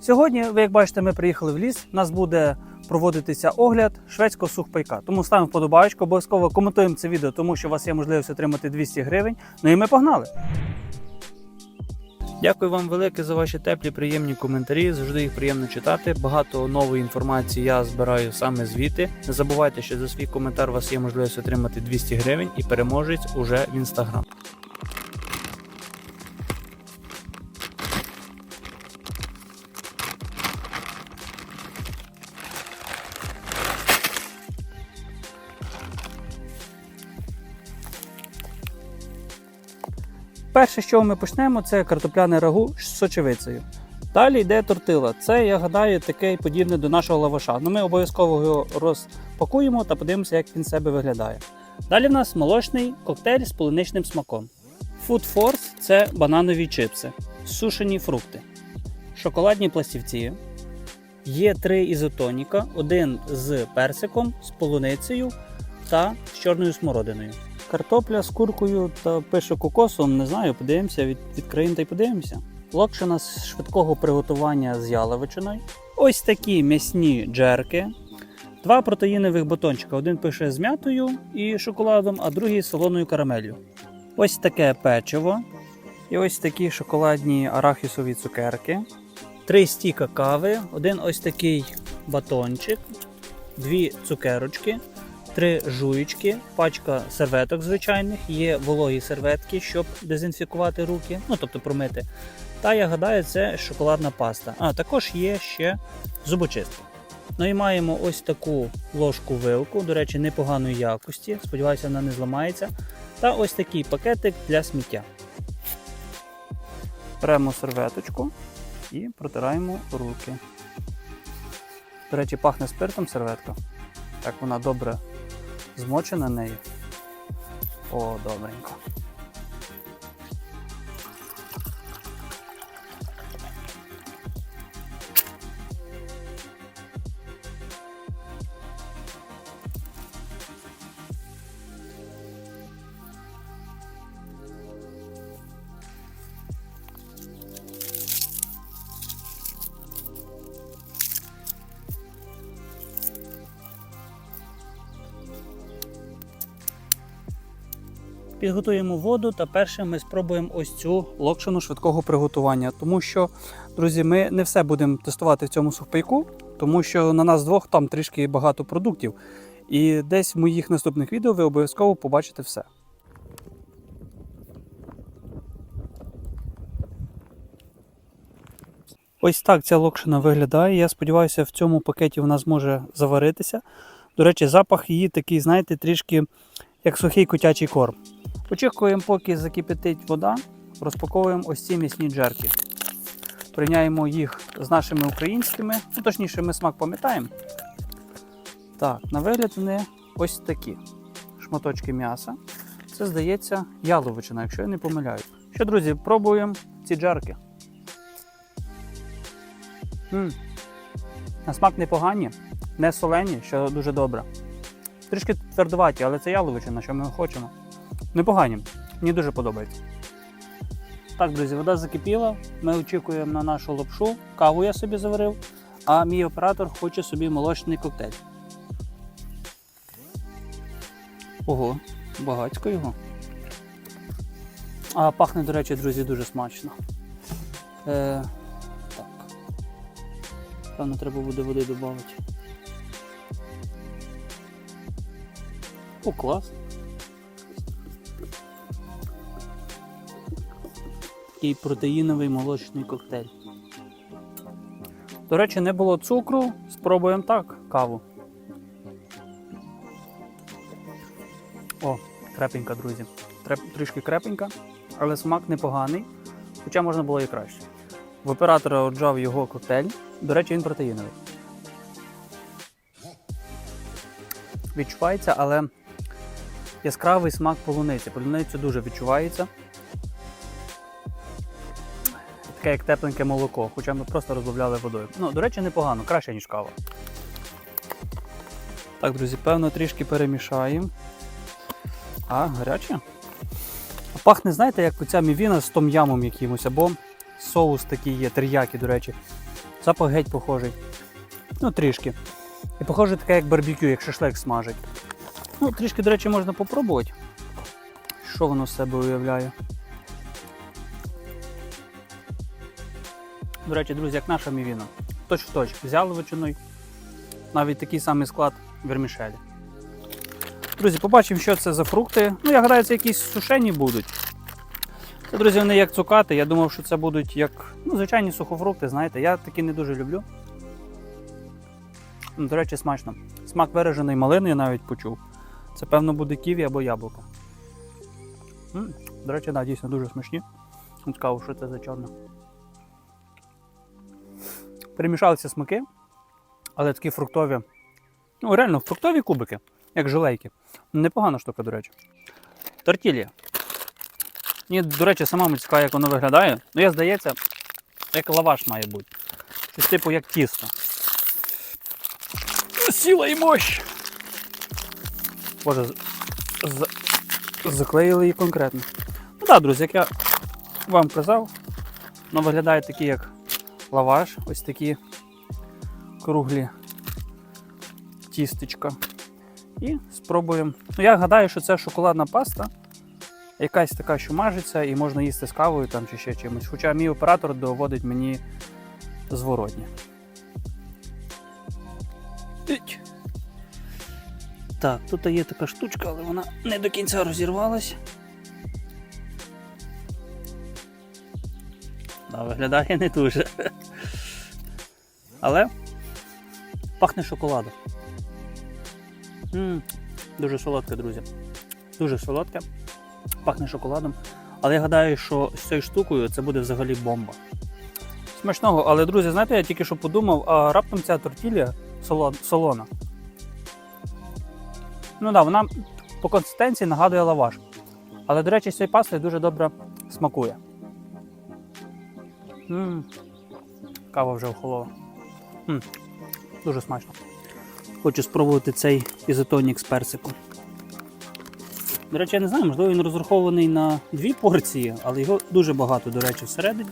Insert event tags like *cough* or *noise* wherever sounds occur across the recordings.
Сьогодні, ви як бачите, ми приїхали в ліс. У нас буде проводитися огляд шведського сухпайка. Тому ставимо вподобайку, обов'язково коментуємо це відео, тому що у вас є можливість отримати 200 гривень. Ну і ми погнали. Дякую вам велике за ваші теплі, приємні коментарі. Завжди їх приємно читати. Багато нової інформації я збираю саме звідти. Не забувайте, що за свій коментар у вас є можливість отримати 200 гривень і переможець уже в інстаграм. Перше, з чого ми почнемо, це картопляне рагу з сочевицею. Далі йде тортила. Це, я гадаю, таке подібне до нашого лаваша. Ну, ми обов'язково його розпакуємо та подивимося, як він себе виглядає. Далі в нас молочний коктейль з полуничним смаком. Food Force це бананові чипси, сушені фрукти, шоколадні пластівці. Є три ізотоніка: один з персиком, з полуницею та з чорною смородиною. Картопля з куркою та пише кокосом, не знаю, подивимося, від, відкриємо та й подивимося. Локшина з швидкого приготування з яловичиною. Ось такі м'ясні джерки. Два протеїнових батончика. Один пише з м'ятою і шоколадом, а другий з солоною карамелью. Ось таке печиво. І ось такі шоколадні арахісові цукерки. Три стіка кави, один ось такий батончик, дві цукерочки, три жуєчки, пачка серветок звичайних, є вологі серветки, щоб дезінфікувати руки, ну тобто промити. Та я гадаю, це шоколадна паста. А також є ще зубочистка. Ну і маємо ось таку ложку вилку, до речі, непоганої якості. Сподіваюся, вона не зламається. Та ось такий пакетик для сміття. Беремо серветочку і протираємо руки. До речі, пахне спиртом серветка. Так вона добре змочена неї. О, добренько. Підготуємо воду та першим ми спробуємо ось цю локшину швидкого приготування. Тому що, друзі, ми не все будемо тестувати в цьому сухпайку, тому що на нас двох там трішки багато продуктів. І десь в моїх наступних відео ви обов'язково побачите все. Ось так ця локшина виглядає. Я сподіваюся, в цьому пакеті вона зможе заваритися. До речі, запах її такий, знаєте, трішки як сухий котячий корм. Очікуємо, поки закипятить вода, розпаковуємо ось ці м'ясні джерки. Прийняємо їх з нашими українськими, ну точніше, ми смак пам'ятаємо. Так, на вигляд вони ось такі шматочки м'яса. Це здається яловичина, якщо я не помиляю. Що, друзі, пробуємо ці джерки. м На смак непогані, не солені, що дуже добре. Трішки твердуваті, але це яловичина, що ми хочемо. Непогані, мені дуже подобається. Так, друзі, вода закипіла. Ми очікуємо на нашу лапшу. Каву я собі заварив, а мій оператор хоче собі молочний коктейль. Ого, багатько його. А пахне, до речі, друзі, дуже смачно. Е, так. Певно, треба буде води додати. О, клас. Такий протеїновий молочний коктейль. До речі, не було цукру. Спробуємо так каву. О, крепенька, друзі. Трішки крепенька, але смак непоганий. Хоча можна було і краще. В оператора отжав його коктейль. До речі, він протеїновий. Відчувається, але яскравий смак полуниці. Полуниця дуже відчувається. Таке як тепленьке молоко, хоча ми просто розбавляли водою. Ну, до речі, непогано, краще, ніж кава. Так, друзі, певно, трішки перемішаємо. А, гаряче. Пахне, знаєте, як оця мівіна з том'ямом якимось, або соус такий є, тер'які, до речі. Запах геть похожий. Ну, трішки. І похоже таке, як барбекю, як шашлик смажить. Ну, трішки, до речі, можна попробувати. Що воно з себе уявляє. До речі, друзі, як наша мівіна. Точ в точ. З яловичиною. Навіть такий самий склад вермішелі. Друзі, побачимо, що це за фрукти. Ну, я гадаю, це якісь сушені будуть. Це, друзі, вони як цукати. Я думав, що це будуть як ну, звичайні сухофрукти, знаєте. Я такі не дуже люблю. Ну, До речі, смачно. Смак виражений малини навіть почув. Це, певно, буде ківі або яблуко. М, До речі, да, дійсно дуже смачні. Цікаво, що це за чорне. Перемішалися смаки, але такі фруктові. Ну, реально, фруктові кубики, як желейки. Непогана штука, до речі. Тортілія. Мені, до речі, самому цікаво, як воно виглядає. Ну, я здається, як лаваш має бути. Щось типу як тісто. Сіла і мощ! Боже, з- заклеїли її конкретно. Ну так, друзі, як я вам казав, воно виглядає такі, як лаваш, ось такі круглі тістечка. І спробуємо. Ну, я гадаю, що це шоколадна паста. Якась така, що мажеться, і можна їсти з кавою там чи ще чимось. Хоча мій оператор доводить мені зворотні. Так, тут є така штучка, але вона не до кінця розірвалась. Да, виглядає не дуже. Але пахне шоколадом. м дуже солодке, друзі. Дуже солодке. Пахне шоколадом. Але я гадаю, що з цією штукою це буде взагалі бомба. Смачного, але, друзі, знаєте, я тільки що подумав, а раптом ця тортілля солона. Ну да, вона по консистенції нагадує лаваш. Але, до речі, з цією дуже добре смакує. м Кава вже охолола. м Дуже смачно. Хочу спробувати цей ізотонік з персиком. До речі, я не знаю, можливо, він розрахований на дві порції, але його дуже багато, до речі, всередині.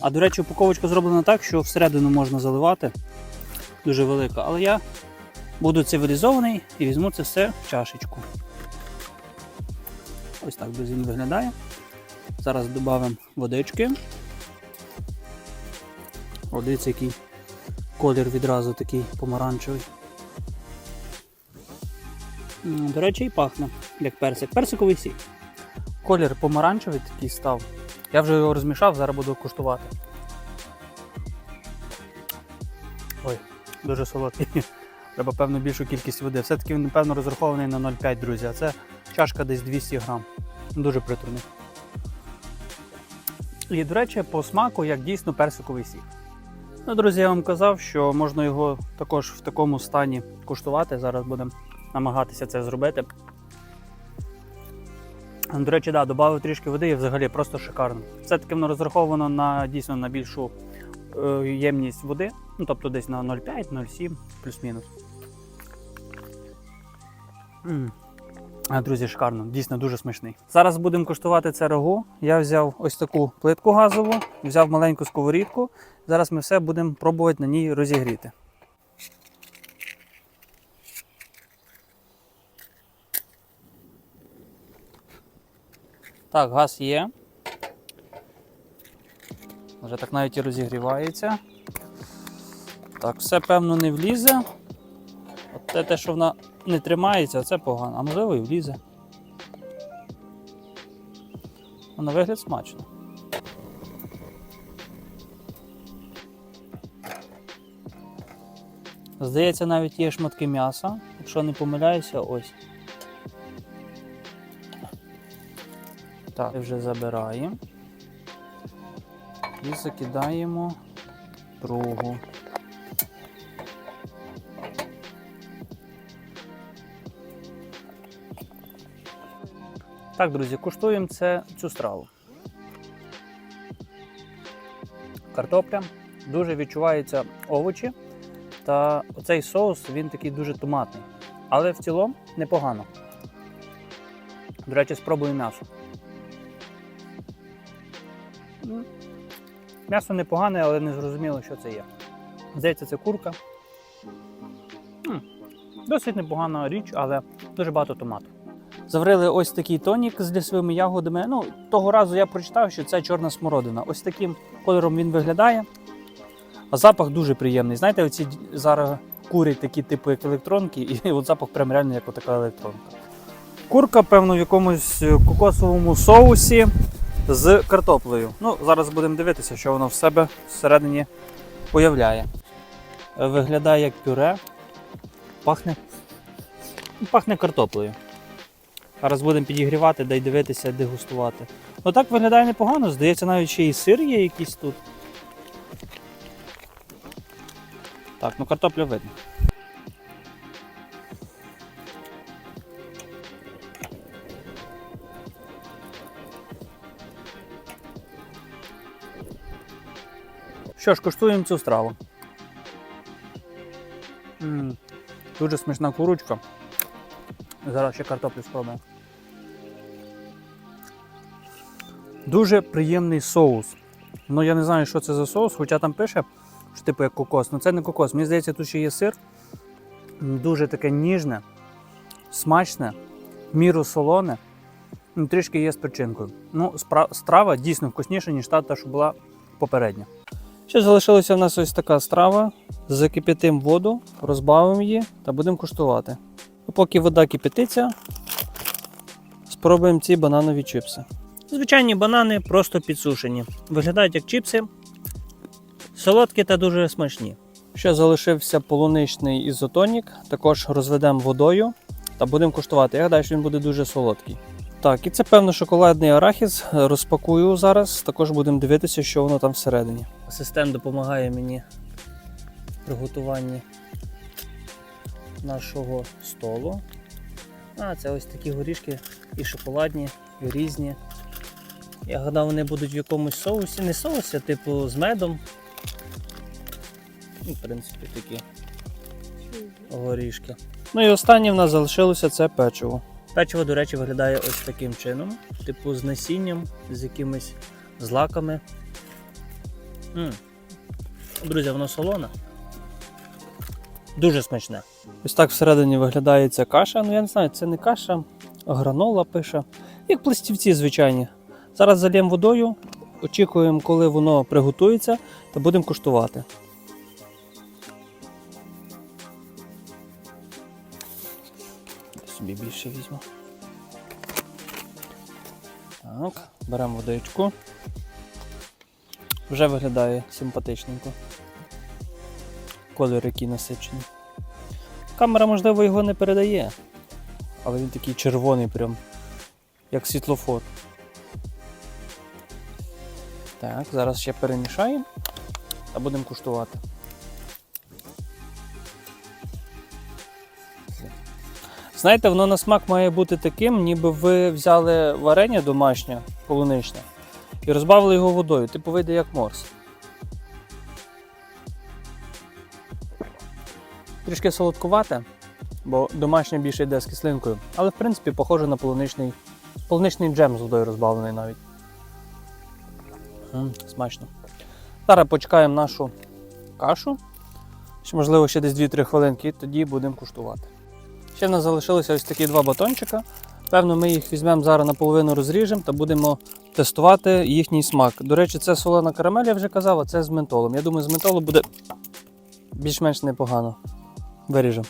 А до речі, упаковочка зроблена так, що всередину можна заливати. Дуже велика. Але я буду цивілізований і візьму це все в чашечку. Ось так, друзі, виглядає. Зараз додамо водички. О, який колір відразу такий помаранчевий. До речі, і пахне, як персик. Персиковий сік. Колір помаранчевий такий став. Я вже його розмішав, зараз буду куштувати. Ой, дуже солодкий. Треба, певно, більшу кількість води. Все-таки він, напевно, розрахований на 0,5, друзі, а це чашка десь 200 грам. Дуже приторний. І, до речі, по смаку, як дійсно персиковий сік. Ну, друзі, я вам казав, що можна його також в такому стані куштувати. Зараз будемо намагатися це зробити. До речі, да, додав трішки води і взагалі просто шикарно. Все-таки воно розраховано на дійсно на більшу е, ємність води, ну тобто десь на 0,5-0,7 плюс-мінус. Друзі, шикарно, дійсно дуже смачний. Зараз будемо куштувати це рагу. Я взяв ось таку плитку газову, взяв маленьку сковорідку. Зараз ми все будемо пробувати на ній розігріти. Так, газ є. Вже так навіть і розігрівається. Так, все певно не влізе. От те, те, що вона не тримається, це погано, а можливо і влізе. А на вигляд смачно. Здається, навіть є шматки м'яса. Якщо не помиляюся, ось. Так, вже забираємо. І закидаємо другу. Так, друзі, куштуємо це, цю страву. Картопля, дуже відчуваються овочі. Та оцей соус він такий дуже томатний. Але в цілому непогано. До речі, спробую м'ясо. М'ясо непогане, але не зрозуміло, що це є. Здається, це курка. Досить непогана річ, але дуже багато томату. Заварили ось такий тонік з лісовими ягодами. Ну, того разу я прочитав, що це чорна смородина. Ось таким кольором він виглядає. А запах дуже приємний. Знаєте, оці зараз курять такі типу як електронки, і *laughs* от запах прям реально як така електронка. Курка, певно, в якомусь е, кокосовому соусі з картоплею. Ну, зараз будемо дивитися, що воно в себе всередині уявляє. Виглядає як пюре. Пахне. Пахне картоплею. Зараз будемо підігрівати, дай дивитися, дегустувати. Ну так виглядає непогано, здається, навіть ще і сир є якийсь тут. Так, ну картопля видно. Що ж, куштуємо цю страву. дуже смачна курочка. Зараз ще картоплю спробуємо. Дуже приємний соус. Ну я не знаю, що це за соус, хоча там пише, що типу як кокос. Ну це не кокос. Мені здається, тут ще є сир. Дуже таке ніжне, смачне, міру солоне. Ну, трішки є з перчинкою. Ну, страва дійсно вкусніша, ніж та, та, що була попередня. Ще залишилася в нас ось така страва. Закип'ятимо воду, розбавимо її та будемо куштувати. Поки вода кипятиться, спробуємо ці бананові чипси. Звичайні банани просто підсушені. Виглядають як чипси, солодкі та дуже смачні. Ще залишився полуничний ізотонік, також розведемо водою та будемо куштувати. Я гадаю, що він буде дуже солодкий. Так, і це певно шоколадний арахіс. Розпакую зараз. Також будемо дивитися, що воно там всередині. Асистент допомагає мені в приготуванні нашого столу. А, це ось такі горішки і шоколадні, і різні. Я гадав, вони будуть в якомусь соусі. Не соусі, а типу з медом. Ну, в принципі, такі горішки. Ну і останнє в нас залишилося це печиво. Печиво, до речі, виглядає ось таким чином, типу з насінням, з якимись злаками. м Друзі, воно солоне. Дуже смачне. Ось так всередині виглядає ця каша. Ну я не знаю, це не каша, а гранола пише. Як пластівці звичайні. Зараз зальємо водою, очікуємо, коли воно приготується, та будемо куштувати. Собі більше візьму. Так, беремо водичку. Вже виглядає симпатичненько. Колір який насичений. Камера, можливо, його не передає, але він такий червоний, прям, як світлофор. Так, зараз ще перемішаємо та будемо куштувати. Знаєте, воно на смак має бути таким, ніби ви взяли варення домашнє, полуничне, і розбавили його водою. Типу вийде як морс. Трішки солодкувате, бо домашнє більше йде з кислинкою. Але в принципі похоже на полуничний, полуничний джем з водою розбавлений навіть. М, смачно. Зараз почекаємо нашу кашу. Ще, можливо, ще десь 2-3 хвилинки, і тоді будемо куштувати. Ще в нас залишилися ось такі два батончика. Певно, ми їх візьмемо зараз наполовину розріжемо та будемо тестувати їхній смак. До речі, це солена карамель, я вже казав, а це з ментолом. Я думаю, з ментолом буде більш-менш непогано. Виріжемо.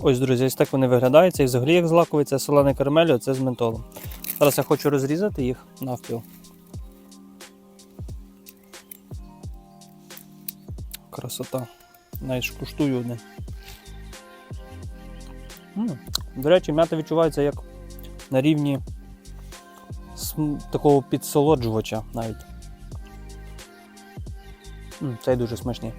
Ось, друзі, ось так вони виглядають. Це і взагалі як злаковий, це солений карамель, а це з ментолом. Зараз я хочу розрізати їх навпіл. Красота. Навіть куштую одне. До речі, м'ята відчувається як на рівні такого підсолоджувача навіть. М, Цей дуже смачний.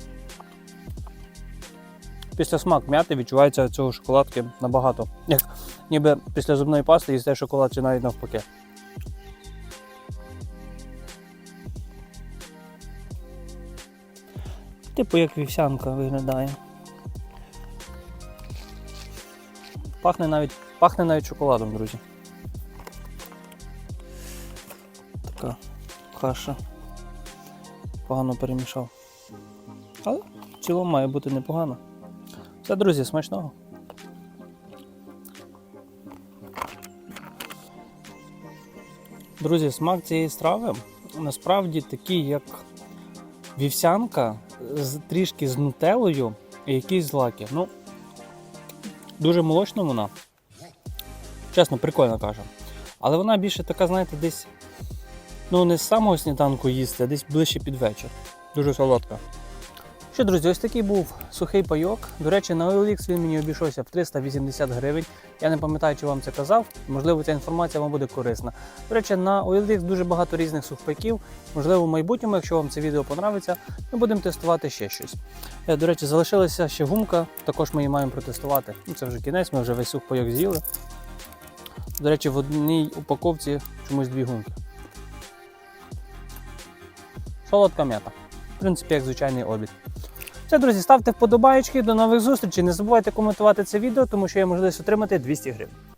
Після смак м'яти відчувається цього шоколадки набагато. Як ніби після зубної пасти їсте шоколад чи навіть навпаки. Типу як вівсянка виглядає. Пахне навіть, пахне навіть шоколадом, друзі. Така каша. погано перемішав. Але в цілому має бути непогано. Все, друзі, смачного. Друзі, смак цієї страви насправді такий, як вівсянка з трішки з нутелою і якісь злаки. Ну, дуже молочна вона. Чесно, прикольно каже. Але вона більше така, знаєте, десь ну не з самого сніданку їсти, а десь ближче під вечір. Дуже солодка. Що, друзі, ось такий був сухий пайок. До речі, на OLX він мені обійшовся в 380 гривень. Я не пам'ятаю, чи вам це казав. Можливо, ця інформація вам буде корисна. До речі, на OLX дуже багато різних сухпайків. Можливо, в майбутньому, якщо вам це відео подобається, ми будемо тестувати ще щось. Е, До речі, залишилася ще гумка, також ми її маємо протестувати. Ну, це вже кінець, ми вже весь сухпайок з'їли. До речі, в одній упаковці чомусь дві гумки. Солодка м'ята. В принципі, як звичайний обід. Все, друзі, ставте вподобайки, до нових зустрічей. Не забувайте коментувати це відео, тому що є можливість отримати 200 гривень.